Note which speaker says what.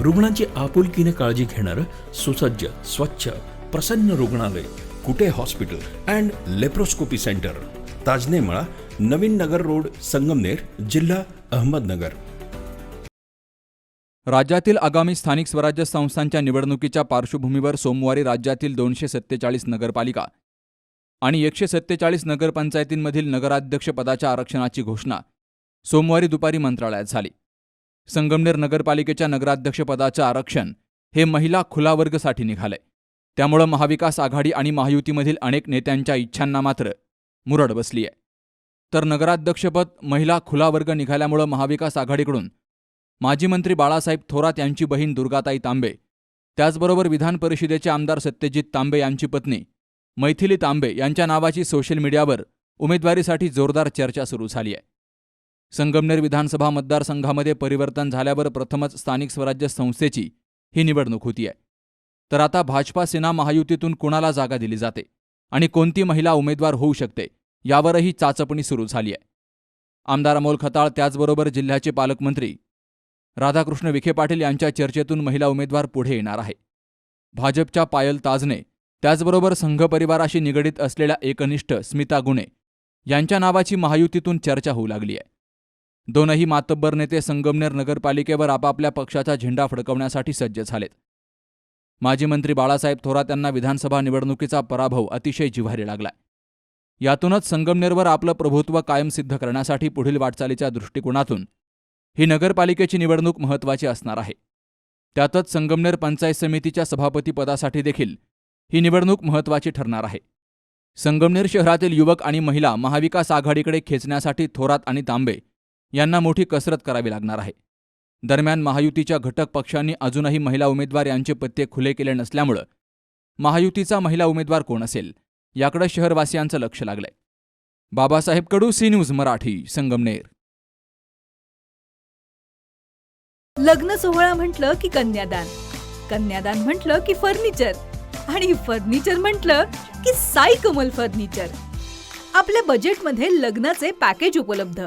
Speaker 1: रुग्णांची आपुलकीने काळजी घेणारं सुसज्ज स्वच्छ प्रसन्न रुग्णालय Kute hospital and laparoscopy centre. Tajnemala Navin Nagar road Sangamner जिल्हा अहमदनगर.
Speaker 2: राज्यातील आगामी स्थानिक स्वराज्य संस्थांच्या निवडणुकीच्या पार्श्वभूमीवर सोमवारी राज्यातील दोनशे सत्तेचाळीस नगरपालिका आणि एकशे सत्तेचाळीस नगरपंचायतींमधील नगराध्यक्षपदाच्या आरक्षणाची घोषणा सोमवारी दुपारी मंत्रालयात झाली. संगमनेर नगरपालिकेच्या नगराध्यक्षपदाचं आरक्षण हे महिला खुला वर्गसाठी निघालंय. त्यामुळं महाविकास आघाडी आणि महायुतीमधील अनेक नेत्यांच्या इच्छांना मात्र मुरड बसली आहे तर नगराध्यक्षपद महिला खुला वर्ग निघाल्यामुळं महाविकास आघाडीकडून माजी मंत्री बाळासाहेब थोरात यांची बहीण दुर्गाताई तांबे त्याचबरोबर विधान परिषदेचे आमदार सत्यजित तांबे यांची पत्नी मैथिली तांबे यांच्या नावाची सोशल मीडियावर उमेदवारीसाठी जोरदार चर्चा सुरू झाली आहे संगमनेर विधानसभा मतदारसंघामध्ये परिवर्तन झाल्यावर प्रथमच स्थानिक स्वराज्य संस्थेची ही निवडणूक होतीये तर आता भाजपा सेना महायुतीतून कुणाला जागा दिली जाते आणि कोणती महिला उमेदवार होऊ शकते यावरही चाचपणी सुरू झाली आहे. आमदार अमोल खताळ त्याचबरोबर जिल्ह्याचे पालकमंत्री राधाकृष्ण विखे पाटील यांच्या चर्चेतून महिला उमेदवार पुढे येणार आहे. भाजपच्या पायल ताजने त्याचबरोबर संघ परिवाराशी निगडीत असलेल्या एकनिष्ठ स्मिता गुणे यांच्या नावाची महायुतीतून चर्चा होऊ लागली आहे. दोनही मातब्बर नेते संगमनेर नगरपालिकेवर आपापल्या पक्षाचा झेंडा फडकवण्यासाठी सज्ज झालेत. माजी मंत्री बाळासाहेब थोरात यांना विधानसभा निवडणुकीचा पराभव अतिशय जिव्हारी लागलाय. यातूनच संगमनेरवर आपलं प्रभुत्व कायम सिद्ध करण्यासाठी पुढील वाटचालीच्या दृष्टिकोनातून ही नगरपालिकेची निवडणूक महत्त्वाची असणार आहे. त्यातच संगमनेर पंचायत समितीच्या सभापतीपदासाठी देखील ही निवडणूक महत्त्वाची ठरणार आहे. संगमनेर शहरातील युवक आणि महिला महाविकास आघाडीकडे खेचण्यासाठी थोरात आणि तांबे यांना मोठी कसरत करावी लागणार आहे. दरम्यान महायुतीच्या घटक पक्षांनी अजूनही महिला उमेदवार यांचे पत्ते खुले केले नसल्यामुळं महायुतीचा महिला उमेदवार कोण असेल याकडे शहरवासियांचं लक्ष लागलंय. Babasaheb Kadu C news Marathi Sangamner.
Speaker 3: लग्न सोहळा म्हटलं की कन्यादान कन्यादान म्हटलं की फर्निचर आणि फर्निचर म्हटलं की साई कमल फर्निचर. आपल्या बजेटमध्ये लग्नाचे पॅकेज उपलब्ध.